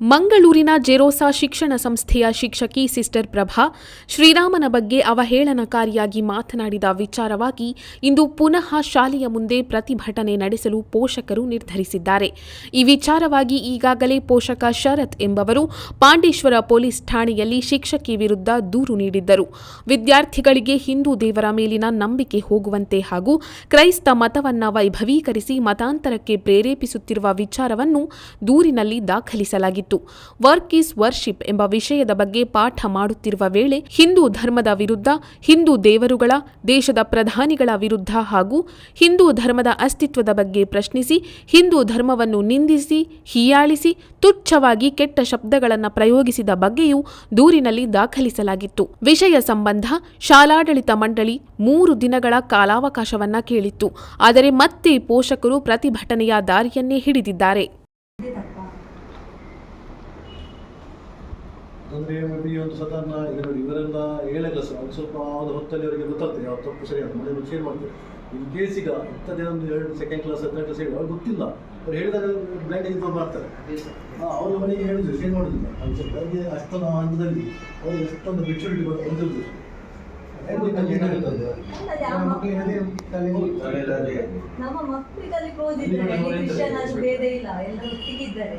ಮಂಗಳೂರಿನ ಜೆರೋಸಾ ಶಿಕ್ಷಣ ಸಂಸ್ಥೆಯ ಶಿಕ್ಷಕಿ ಸಿಸ್ಟರ್ ಪ್ರಭಾ ಶ್ರೀರಾಮನ ಬಗ್ಗೆ ಅವಹೇಳನಕಾರಿಯಾಗಿ ಮಾತನಾಡಿದ ವಿಚಾರವಾಗಿ ಇಂದು ಪುನಃ ಶಾಲೆಯ ಮುಂದೆ ಪ್ರತಿಭಟನೆ ನಡೆಸಲು ಪೋಷಕರು ನಿರ್ಧರಿಸಿದ್ದಾರೆ. ಈ ವಿಚಾರವಾಗಿ ಈಗಾಗಲೇ ಪೋಷಕ ಶರತ್ ಎಂಬವರು ಪಾಂಡೇಶ್ವರ ಪೊಲೀಸ್ ಠಾಣೆಯಲ್ಲಿ ಶಿಕ್ಷಕಿ ವಿರುದ್ಧ ದೂರು ನೀಡಿದ್ದರು. ವಿದ್ಯಾರ್ಥಿಗಳಿಗೆ ಹಿಂದೂ ದೇವರ ಮೇಲಿನ ನಂಬಿಕೆ ಹೋಗುವಂತೆ ಹಾಗೂ ಕ್ರೈಸ್ತ ಮತವನ್ನ ವೈಭವೀಕರಿಸಿ ಮತಾಂತರಕ್ಕೆ ಪ್ರೇರೇಪಿಸುತ್ತಿರುವ ವಿಚಾರವನ್ನು ದೂರಿನಲ್ಲಿ ದಾಖಲಿಸಲಾಗಿತ್ತು. ವರ್ಕ್ ಈಸ್ ವರ್ಷಿಪ್ ಎಂಬ ವಿಷಯದ ಬಗ್ಗೆ ಪಾಠ ಮಾಡುತ್ತಿರುವ ವೇಳೆ ಹಿಂದೂ ಧರ್ಮದ ವಿರುದ್ಧ ಹಿಂದೂ ದೇವರುಗಳ, ದೇಶದ ಪ್ರಧಾನಿಗಳ ವಿರುದ್ಧ ಹಾಗೂ ಹಿಂದೂ ಧರ್ಮದ ಅಸ್ತಿತ್ವದ ಬಗ್ಗೆ ಪ್ರಶ್ನಿಸಿ, ಹಿಂದೂ ಧರ್ಮವನ್ನು ನಿಂದಿಸಿ, ಹೀಯಾಳಿಸಿ, ತುಚ್ಛವಾಗಿ ಕೆಟ್ಟ ಶಬ್ದಗಳನ್ನು ಪ್ರಯೋಗಿಸಿದ ಬಗ್ಗೆಯೂ ದೂರಿನಲ್ಲಿ ದಾಖಲಿಸಲಾಗಿತ್ತು. ವಿಷಯ ಸಂಬಂಧ ಶಾಲಾಡಳಿತ ಮಂಡಳಿ ಮೂರು ದಿನಗಳ ಕಾಲಾವಕಾಶವನ್ನ ಕೇಳಿತ್ತು. ಆದರೆ ಮತ್ತೆ ಪೋಷಕರು ಪ್ರತಿಭಟನೆಯ ದಾರಿಯನ್ನೇ ಹಿಡಿದಿದ್ದಾರೆ. ಅಂದರೆ ಈ ಒಂದು ಸದನ ಈಗ ನೋಡಿ ಇವರೆಲ್ಲ ಹೇಳಲ್ಲ ಸರ್ ಒಂದು ಸ್ವಲ್ಪ ಒಂದು ಹೊತ್ತಲ್ಲಿ ಅವರಿಗೆ ಗೊತ್ತಾಗ್ತದೆ ಯಾವ ತಪ್ಪು ಸರಿ ಅಂತ ಮನೆಯನ್ನು ಶೇರ್ ಮಾಡ್ತಾರೆ. ಇನ್ ಕೇಸ್ ಈಗ ಇಂಥದ್ದೇ ಒಂದು ಎರಡು ಸೆಕೆಂಡ್ ಕ್ಲಾಸ್ ಹತ್ತನೇ ಕ್ಲಾಸ್ ಹೇಳಿ ಅವ್ರಿಗೆ ಗೊತ್ತಿಲ್ಲ. ಅವ್ರು ಹೇಳಿದಾಗ ಬ್ಲೈಂಡ್ ಇನ್ಫಾರ್ಮ್ ಮಾಡ್ತಾರೆ. ಅವ್ರ ಮನೆಗೆ ಹೇಳಿದ್ರು ಶೇರ್ ಮಾಡೋದಿಲ್ಲ. ಅದು ಸ್ವಲ್ಪ ಅವ್ರಿಗೆ ಅಷ್ಟೊಂದು ಹಂತದಲ್ಲಿ ಅವ್ರು ಎಷ್ಟೊಂದು ಮೆಚುರಿಟಿ ಬಂದಿರ್ಬೋದು ನಮ್ಮ ಮಕ್ಕಳಿಗಲ್ಲಿ ಕ್ಲೋಸ್ ಇದ್ದಾರೆ ಕ್ರಿಶ್ಚಿಯನ್ ಅದು ಬೇರೆ ಇಲ್ಲ ಎಲ್ಲರೂ ಒಟ್ಟಿಗಿದ್ದಾರೆ